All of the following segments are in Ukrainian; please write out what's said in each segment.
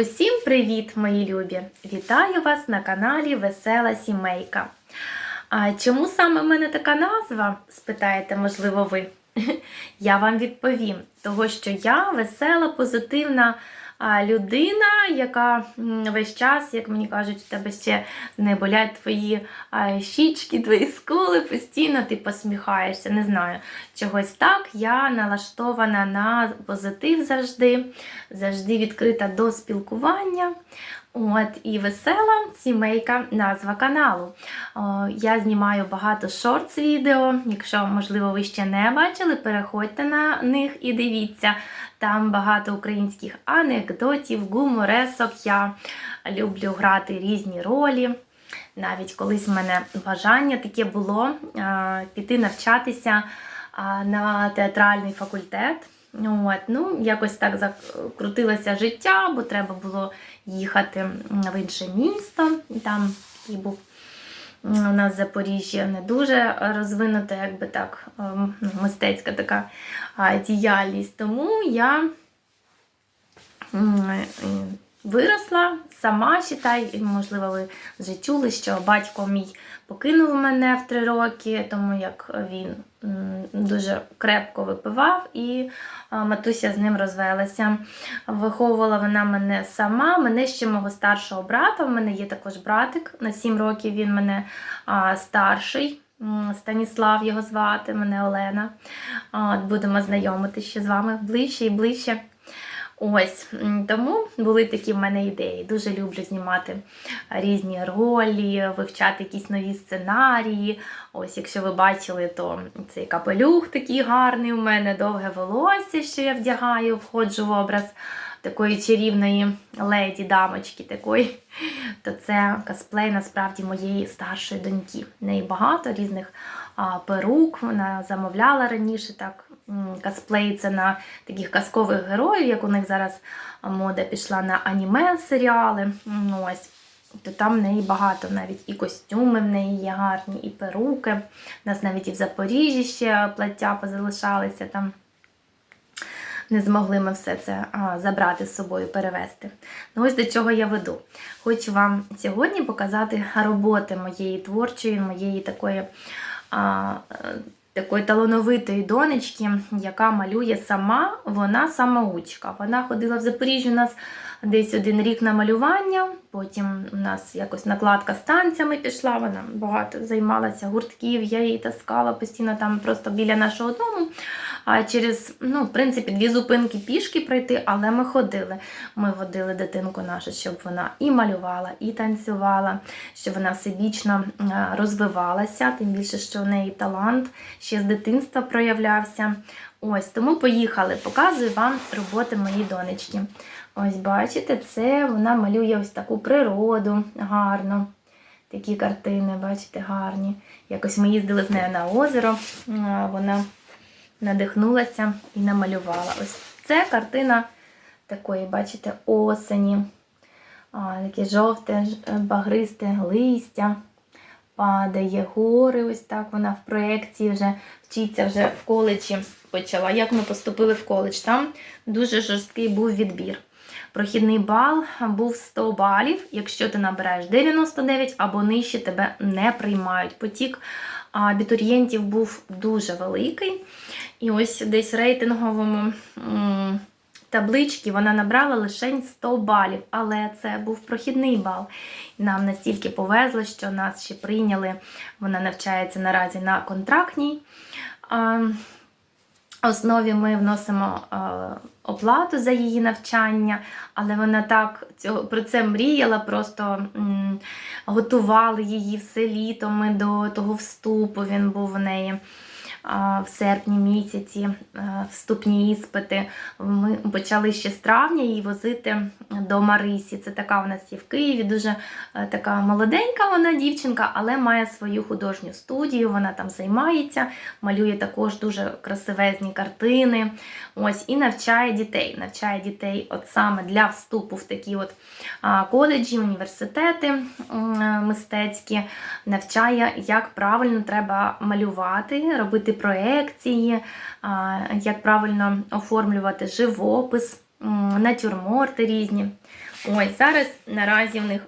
Усім привіт, мої любі! Вітаю вас на каналі Весела Сімейка. А чому саме в мене така назва? спитаєте, можливо, ви. Я вам відповім, того що я весела, позитивна людина, яка весь час, як мені кажуть, у тебе ще не болять твої щічки, твої скули, постійно ти посміхаєшся. Не знаю, чогось так. Я налаштована на позитив завжди, завжди відкрита до спілкування. От, і весела сімейка назва каналу. О, я знімаю багато шортс відео. Якщо, можливо, ви ще не бачили, переходьте на них і дивіться. Там багато українських анекдотів, гуморесок. Я люблю грати різні ролі. Навіть колись в мене бажання таке було а, піти навчатися а, на театральний факультет. От, ну, якось так закрутилося життя, бо треба було їхати в інше місто. Там і був у нас Запоріжжя не дуже розвинута, якби так, ем, ну, мистецька така діяльність. Тому я виросла сама, читай, можливо, ви вже чули, що батько мій покинув мене в три роки, тому як він дуже крепко випивав, і матуся з ним розвелася. Виховувала вона мене сама, мене ще мого старшого брата. У мене є також братик на 7 років. Він мене старший. Станіслав його звати, мене Олена. От, Будемо знайомити ще з вами ближче і ближче. Ось тому були такі в мене ідеї. Дуже люблю знімати різні ролі, вивчати якісь нові сценарії. Ось, якщо ви бачили, то цей капелюх такий гарний у мене, довге волосся, що я вдягаю, входжу в образ такої чарівної леді, дамочки такої. То це косплей насправді моєї старшої доньки. В неї багато різних перук. Вона замовляла раніше так. М, на таких казкових героїв, як у них зараз мода пішла на аніме серіали. Ось. То там в неї багато навіть і костюми в неї є гарні, і перуки. У нас навіть і в Запоріжжі ще плаття позалишалися там. Не змогли ми все це а, забрати з собою, перевезти. Ну ось до чого я веду. Хочу вам сьогодні показати роботи моєї творчої, моєї такої, а, такої талановитої донечки, яка малює сама, вона самоучка. Вона ходила в Запоріжжя у нас десь один рік на малювання, потім у нас якось накладка з танцями пішла, вона багато займалася гуртків, я її таскала постійно там просто біля нашого дому. А через, ну, в принципі, дві зупинки пішки пройти, але ми ходили. Ми водили дитинку нашу, щоб вона і малювала, і танцювала, щоб вона всебічно е, розвивалася, тим більше, що в неї талант ще з дитинства проявлявся. Ось, тому поїхали, показую вам роботи моєї донечки. Ось, бачите, це вона малює ось таку природу гарно. Такі картини, бачите, гарні. Якось ми їздили з нею на озеро. Вона надихнулася і намалювала. Ось це картина такої, бачите, осені. Таке жовте, багристе листя. Падає гори, ось так вона в проєкції вже вчиться вже в коледжі почала. Як ми поступили в коледж? Там дуже жорсткий був відбір. Прохідний бал був 100 балів. Якщо ти набираєш 99 або нижче, тебе не приймають. Потік абітурієнтів був дуже великий. І ось десь рейтинговому м, табличці вона набрала лише 100 балів, але це був прохідний бал. Нам настільки повезло, що нас ще прийняли. Вона навчається наразі на контрактній. Основі ми вносимо е, оплату за її навчання, але вона так цього, про це мріяла, просто готували її все літо. Ми до того вступу. Він був в неї в серпні місяці, е, вступні іспити. Ми почали ще з травня її возити до Марисі. Це така в нас є в Києві, дуже е, така молоденька вона дівчинка, але має свою художню студію. Вона там займається, малює також дуже красивезні картини. Ось і навчає дітей. Навчає дітей от саме для вступу в такі от коледжі, університети е, мистецькі. Навчає, як правильно треба малювати, робити проекції, як правильно оформлювати живопис, натюрморти різні. Ось зараз наразі в них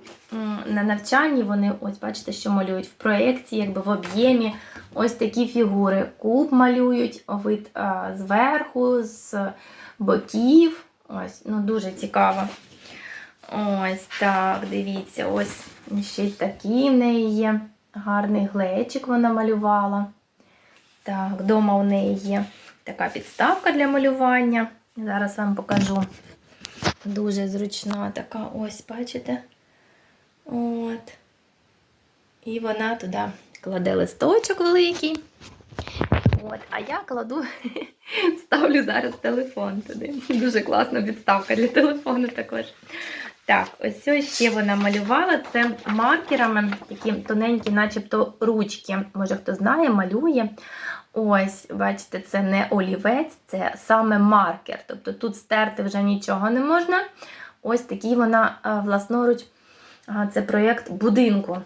на навчанні вони, ось бачите, що малюють в проєкті, якби в об'ємі. Ось такі фігури. Куб малюють, вид а, зверху, з боків. Ось, ну дуже цікаво. Ось так, дивіться, ось ще й такий в неї є. Гарний глечик вона малювала. Так, вдома у неї є така підставка для малювання. Зараз вам покажу. Дуже зручна така, ось, бачите? От. І вона туди кладе листочок великий. От, а я кладу, ставлю зараз телефон туди. Дуже класна підставка для телефону також. Так, ось ось ще вона малювала. Це маркерами, такі тоненькі, начебто ручки. Може, хто знає, малює. Ось, бачите, це не олівець, це саме маркер. Тобто тут стерти вже нічого не можна. Ось такий вона власноруч. Це проєкт будинку.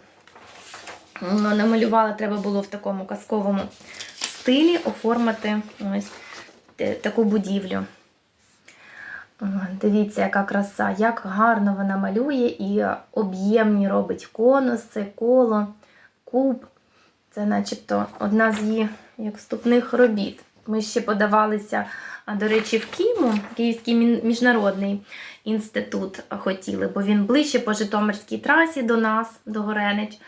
Намалювала, треба було в такому казковому стилі оформити ось таку будівлю. Дивіться, яка краса, як гарно вона малює і об'ємні робить конуси, коло, куб. Це начебто одна з її як вступних робіт. Ми ще подавалися, до речі, в Кіму, Київський міжнародний інститут хотіли, бо він ближче по Житомирській трасі до нас, до Горенич.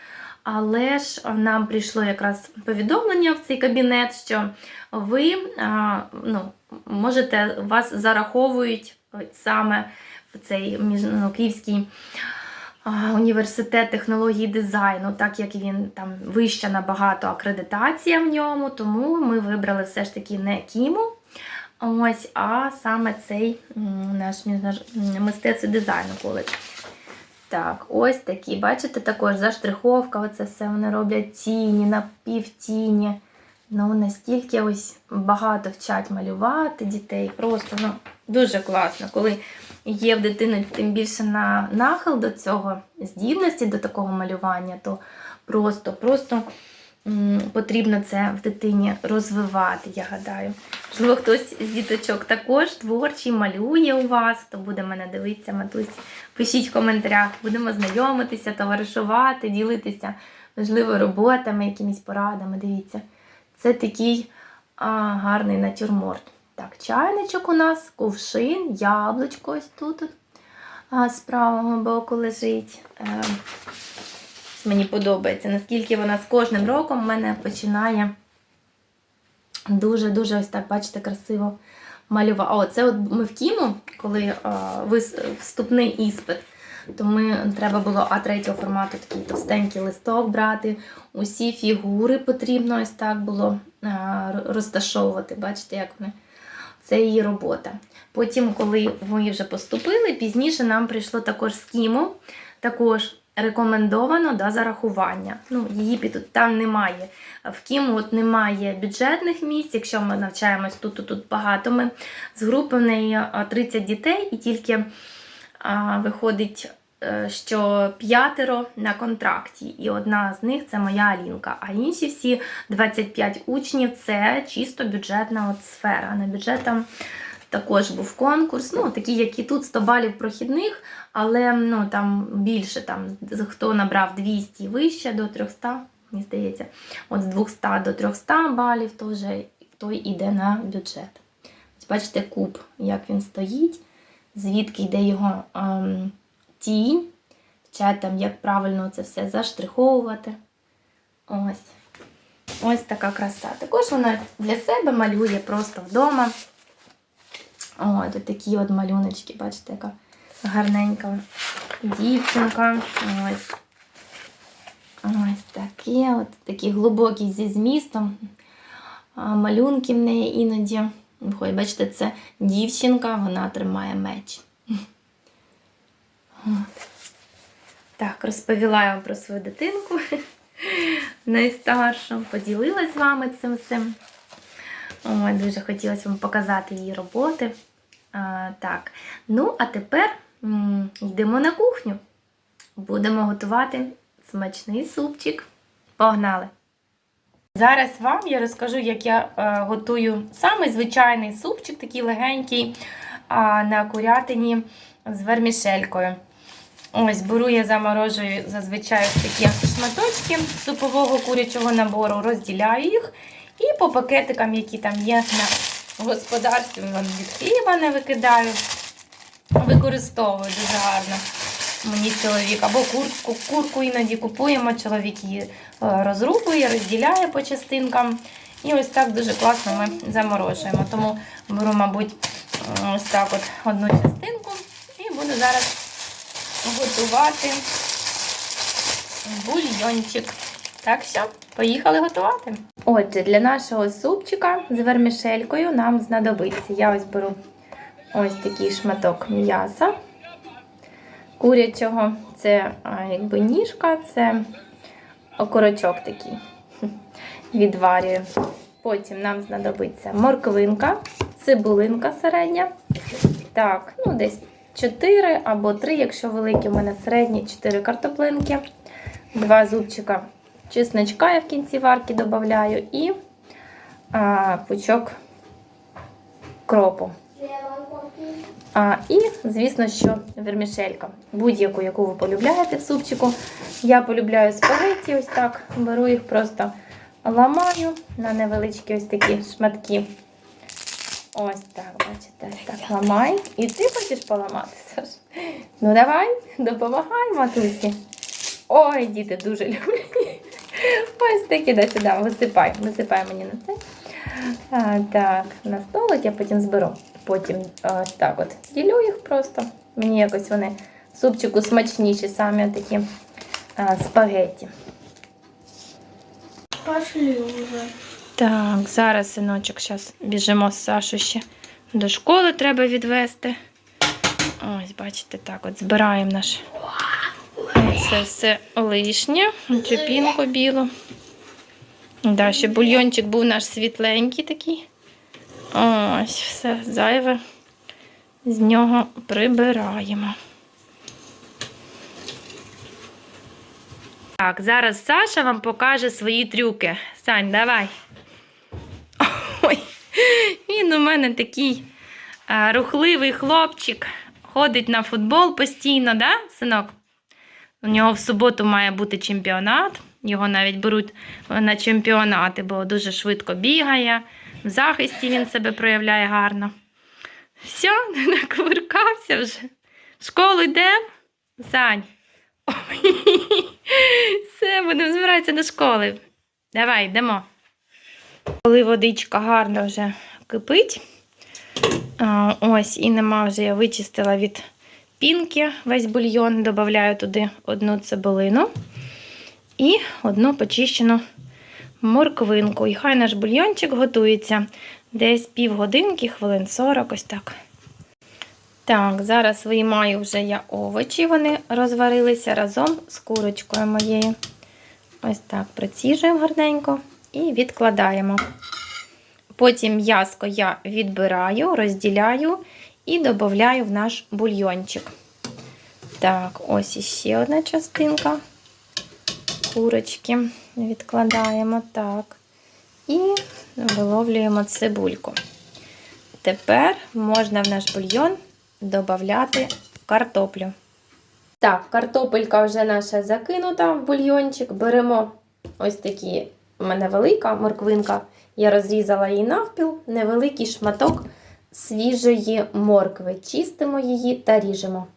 Але ж нам прийшло якраз повідомлення в цей кабінет, що ви а, ну, можете, вас зараховують саме в цей ну, Київський університет технології дизайну, так як він там вища набагато акредитація в ньому, тому ми вибрали все ж таки не Кіму, ось, а саме цей наш мистецтво дизайну коледж. Так, ось такі, бачите, також заштриховка, оце все вони роблять тіні, напівтіні. Ну, настільки ось багато вчать малювати дітей. Просто ну, дуже класно, коли є в дитини тим більше на нахил до цього, здібності до такого малювання, то просто, просто потрібно це в дитині розвивати, я гадаю. Можливо, хтось з діточок також творчий малює у вас, хто буде мене дивитися, матусь. Пишіть в коментарях, будемо знайомитися, товаришувати, ділитися, можливо, роботами, якимись порадами. Дивіться. Це такий а, гарний натюрморт. Так, чайничок у нас, кувшин, яблучко ось тут а, з правого боку лежить. Е, мені подобається, наскільки вона з кожним роком в мене починає дуже-дуже ось так, бачите, красиво малювати. О, це от ми в Кіму, коли а, вступний іспит, то ми треба було А3 формату такий товстенький листок брати. Усі фігури потрібно ось так було розташовувати. Бачите, як вони. Це її робота. Потім, коли ми вже поступили, пізніше нам прийшло також з Кіму, також рекомендовано до зарахування. Ну, її тут там немає. В Кіму от немає бюджетних місць. Якщо ми навчаємось тут, то тут багато. Ми з групи в неї 30 дітей, і тільки виходить, е, що п'ятеро на контракті. І одна з них це моя Алінка. А інші всі 25 учнів це чисто бюджетна от сфера. На бюджетам також був конкурс. Ну, такі, як і тут 100 балів прохідних, але ну, там більше, там, хто набрав 200 і вище до 300, мені здається, от з 200 до 300 балів, то вже той іде на бюджет. Бачите, куб, як він стоїть, звідки йде його ем, тінь, там, як правильно це все заштриховувати. Ось. Ось така краса. Також вона для себе малює просто вдома. О, тут такі от малюночки, бачите, яка гарненька дівчинка. Ось. Ось такі, от такі глибокі зі змістом. Малюнки в неї іноді. Ой, бачите, це дівчинка, вона тримає меч. Так, розповіла я вам про свою дитинку найстаршу, поділилась з вами цим всім. Ой, дуже хотілося вам показати її роботи. А, так, ну а тепер м, йдемо на кухню. Будемо готувати смачний супчик. Погнали! Зараз вам я розкажу, як я е, готую самий звичайний супчик, такий легенький на курятині з вермішелькою. Ось беру я заморожую зазвичай такі шматочки супового курячого набору, розділяю їх і по пакетикам, які там є на господарстві, від хліба не викидаю. Використовую дуже гарно. Мені чоловік або курку, курку іноді купуємо, чоловік її е, розрубує, розділяє по частинкам. І ось так дуже класно ми заморожуємо. Тому беру, мабуть, ось так от одну частинку і буду зараз готувати бульйончик. Так що, поїхали готувати. Отже, для нашого супчика з вермішелькою нам знадобиться. Я ось беру ось такий шматок м'яса курячого. Це якби ніжка, це окорочок такий. Відварюю. Потім нам знадобиться морквинка, цибулинка середня. Так, ну десь 4 або 3, якщо великі, у мене середні, 4 картоплинки, 2 зубчика чесночка я в кінці варки додаю і а, пучок кропу. А, і, звісно, що вермішелька. Будь-яку, яку ви полюбляєте в супчику. Я полюбляю спагетті, ось так. Беру їх просто ламаю на невеличкі ось такі шматки. Ось так, бачите, так ламай. І ти хочеш поламати, Саш? Ну давай, допомагай, матусі. Ой, діти дуже люблять. Ось такі, да, сюди, висипай, висипай мені на це. А, так, на столик я потім зберу. Потім ось так от ділю їх просто. Мені якось вони в супчику смачніші, самі такі спагетті. Пошли уже. Так, зараз, синочок, зараз біжимо з Сашу ще до школи треба відвести. Ось, бачите, так от збираємо наш. Це все лишнє, цю пінку білу. Да, ще бульйончик був наш світленький такий. Ось, все зайве. З нього прибираємо. Так, зараз Саша вам покаже свої трюки. Сань, давай. Ой, він у мене такий а, рухливий хлопчик. Ходить на футбол постійно, да, синок? У нього в суботу має бути чемпіонат. Його навіть беруть на чемпіонати, бо дуже швидко бігає. В захисті він себе проявляє гарно. Все, накувиркався вже. В школу йдемо? Сань. Ой, все, будемо збиратися до школи. Давай, йдемо. Коли водичка гарно вже кипить, ось і нема вже я вичистила від пінки весь бульйон, додаю туди одну цибулину і одну почищену морквинку. І хай наш бульйончик готується десь півгодинки, хвилин 40, ось так. Так, зараз виймаю вже я овочі, вони розварилися разом з курочкою моєю. Ось так проціжуємо гарненько і відкладаємо. Потім м'яско я відбираю, розділяю і додаю в наш бульйончик. Так, ось іще одна частинка курочки відкладаємо так. І виловлюємо цибульку. Тепер можна в наш бульйон додати картоплю. Так, картопелька вже наша закинута в бульйончик. Беремо ось такі, у мене велика морквинка. Я розрізала її навпіл, невеликий шматок свіжої моркви. Чистимо її та ріжемо.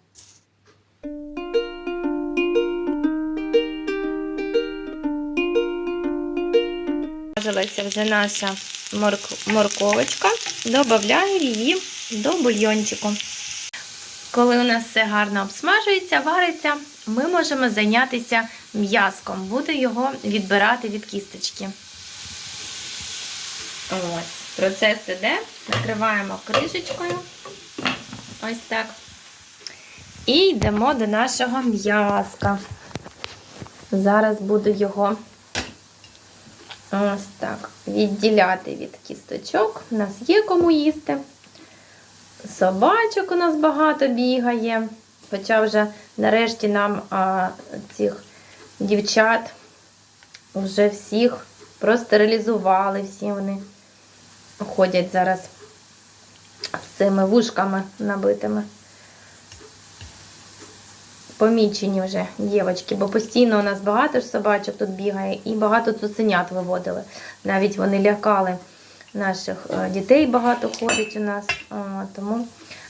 Смажилася вже наша морковочка. Добавляю її до бульйончику. Коли у нас все гарно обсмажується, вариться, ми можемо зайнятися м'язком. Буду його відбирати від кісточки. Ось, процес іде. Накриваємо кришечкою. Ось так. І йдемо до нашого м'язка. Зараз буду його ось так відділяти від кісточок. У нас є кому їсти. Собачок у нас багато бігає. Хоча вже нарешті нам а, цих дівчат вже всіх простерилізували, всі вони ходять зараз з цими вушками набитими. Помічені вже дівчатки, бо постійно у нас багато ж собачок тут бігає і багато цуценят виводили. Навіть вони лякали наших е, дітей, багато ходить у нас. Тому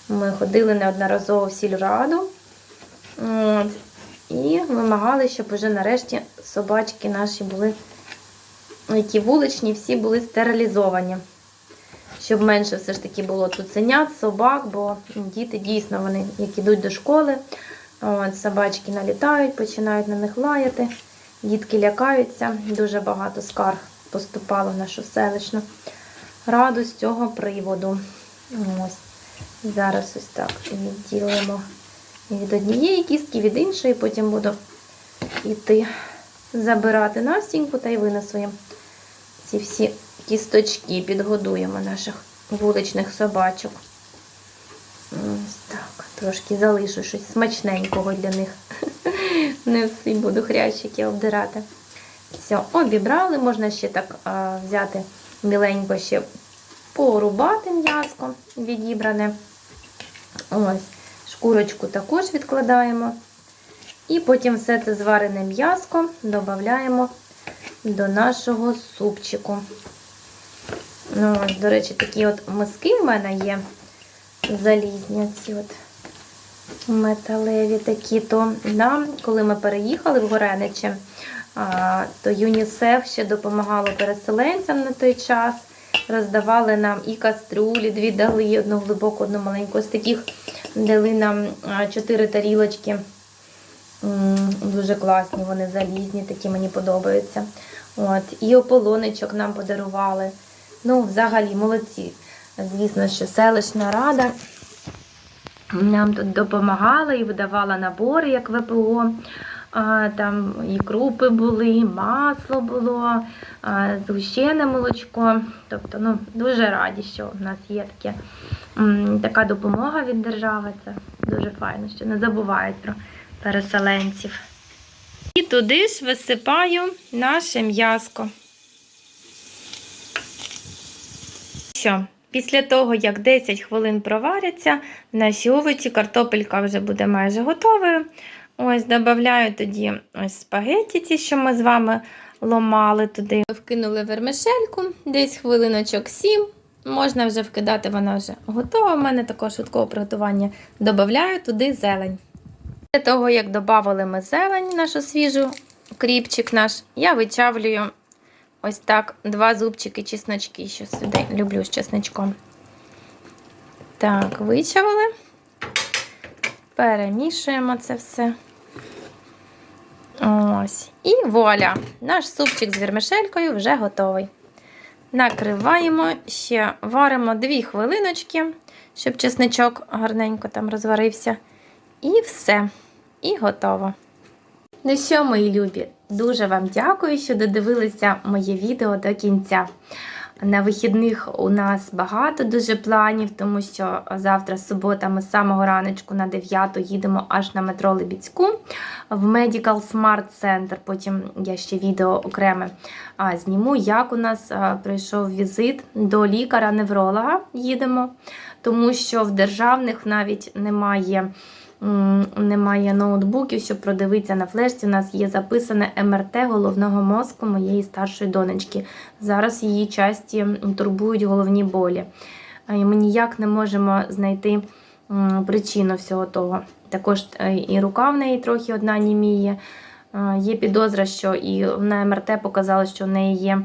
ми ходили неодноразово в сільраду. І вимагали, щоб вже нарешті собачки наші були, які вуличні, всі були стерилізовані. Щоб менше все ж таки було цуценят, собак, бо діти дійсно вони, як ідуть до школи, от, собачки налітають, починають на них лаяти, дітки лякаються. Дуже багато скарг поступало в нашу селищну раду з цього приводу. Ось. Зараз ось так відділимо від однієї кістки, від іншої, потім буду йти забирати Настіньку та й винесу їм ці всі кісточки, підгодуємо наших вуличних собачок. Ось так, трошки залишу щось смачненького для них. Не всі буду хрящики обдирати. Все, обібрали, можна ще так взяти міленько ще порубати м'язко відібране. Ось, шкурочку також відкладаємо. І потім все це зварене м'язко додаємо до нашого супчику. Ну, до речі, такі от миски в мене є залізні, ці от металеві такі. То да, коли ми переїхали в Гореничі, то ЮНІСЕФ ще допомагало переселенцям на той час. Роздавали нам і каструлі, дві дали, одну глибоку, одну маленьку. З таких дали нам чотири тарілочки. Дуже класні, вони залізні, такі мені подобаються. От. І ополонечок нам подарували. Ну, взагалі, молодці. Звісно, що селищна рада нам тут допомагала і видавала набори, як ВПО. Там і крупи були, і масло було, згущене молочко. Тобто, ну, дуже раді, що в нас є таке, така допомога від держави. Це дуже файно, що не забувають про переселенців. І туди ж висипаю наше м'язко. Що, після того, як 10 хвилин проваряться, наші овочі, картопелька вже буде майже готовою. Ось, додаю тоді ось спагетті, ті, що ми з вами ломали туди. Вкинули вермишельку, десь хвилиночок 7. Можна вже вкидати, вона вже готова. У мене також швидкого приготування. Додаю туди зелень. Після того, як додали ми зелень, нашу свіжу, кріпчик наш, я вичавлюю ось так два зубчики чесночки, що сюди люблю з чесночком. Так, вичавили. Перемішуємо це все. Ось. І вуаля! Наш супчик з вірмишелькою вже готовий. Накриваємо, ще варимо 2 хвилиночки, щоб чесничок гарненько там розварився. І все. І готово. Ну що, мої любі, дуже вам дякую, що додивилися моє відео до кінця. На вихідних у нас багато дуже планів, тому що завтра субота ми з самого раночку на 9 їдемо аж на метро Лебідську в Medical Smart Center. Потім я ще відео окреме зніму, як у нас а, пройшов візит до лікаря-невролога. Їдемо, тому що в державних навіть немає. Немає ноутбуків, щоб продивитися на флешці. У нас є записане МРТ головного мозку моєї старшої донечки. Зараз її часті турбують головні болі. І ми ніяк не можемо знайти причину всього того. Також е, і рука в неї трохи одна німіє. Е, Є підозра, що і на МРТ показало, що в неї є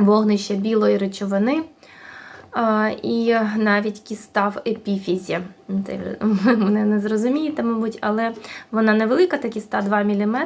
вогнище білої речовини. І навіть кіста в епіфізі. Ви мене не зрозумієте, мабуть, але вона невелика, та кіста 2 мм.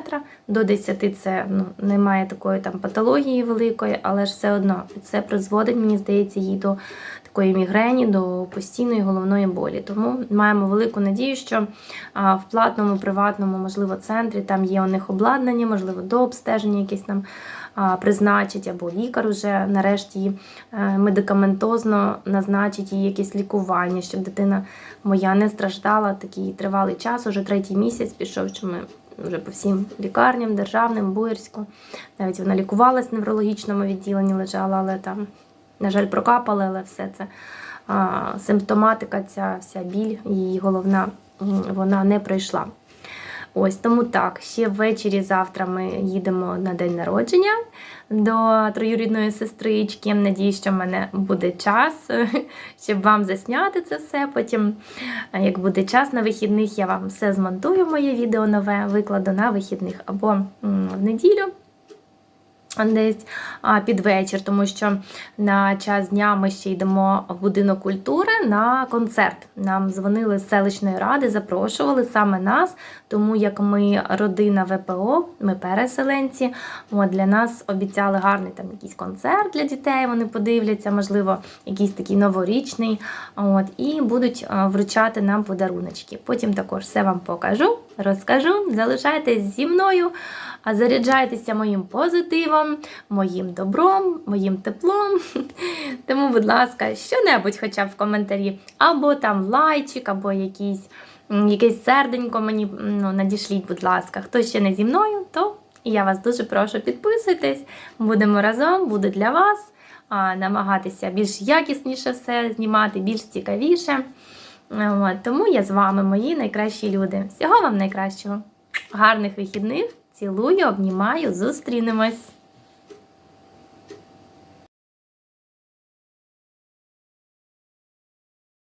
До 10 це ну, немає такої там патології великої, але ж все одно це призводить, мені здається, їй до такої мігрені, до постійної головної болі. Тому маємо велику надію, що в платному, приватному, можливо, центрі там є у них обладнання, можливо, до обстеження якесь нам а, призначить, або лікар вже нарешті е, медикаментозно назначить їй якесь лікування, щоб дитина моя не страждала такий тривалий час, уже третій місяць пішов, що ми вже по всім лікарням, державним, Буєрську. Навіть вона лікувалась в неврологічному відділенні, лежала, але там, на жаль, прокапали, але все це а, симптоматика, ця вся біль, її головна вона не пройшла. Ось тому так, ще ввечері завтра ми їдемо на день народження до троюрідної сестрички. Надіюсь, що в мене буде час, щоб вам засняти це все. Потім, як буде час на вихідних, я вам все змонтую, моє відео нове, викладу на вихідних або в неділю. Десь під вечір, тому що на час дня ми ще йдемо в будинок культури на концерт. Нам дзвонили з селищної ради, запрошували саме нас, тому як ми родина ВПО, ми переселенці. От для нас обіцяли гарний там якийсь концерт для дітей. Вони подивляться, можливо, якийсь такий новорічний. От і будуть вручати нам подаруночки. Потім також все вам покажу, розкажу. Залишайтесь зі мною. А заряджайтеся моїм позитивом, моїм добром, моїм теплом. Тому, будь ласка, що-небудь хоча б в коментарі, або там лайчик, або якийсь, якесь серденько мені ну, надішліть, будь ласка. Хто ще не зі мною, то я вас дуже прошу підписуйтесь. Будемо разом, буду для вас намагатися більш якісніше все знімати, більш цікавіше. От, тому я з вами, мої найкращі люди. Всього вам найкращого. Гарних вихідних! Цілую, обнімаю, зустрінемось!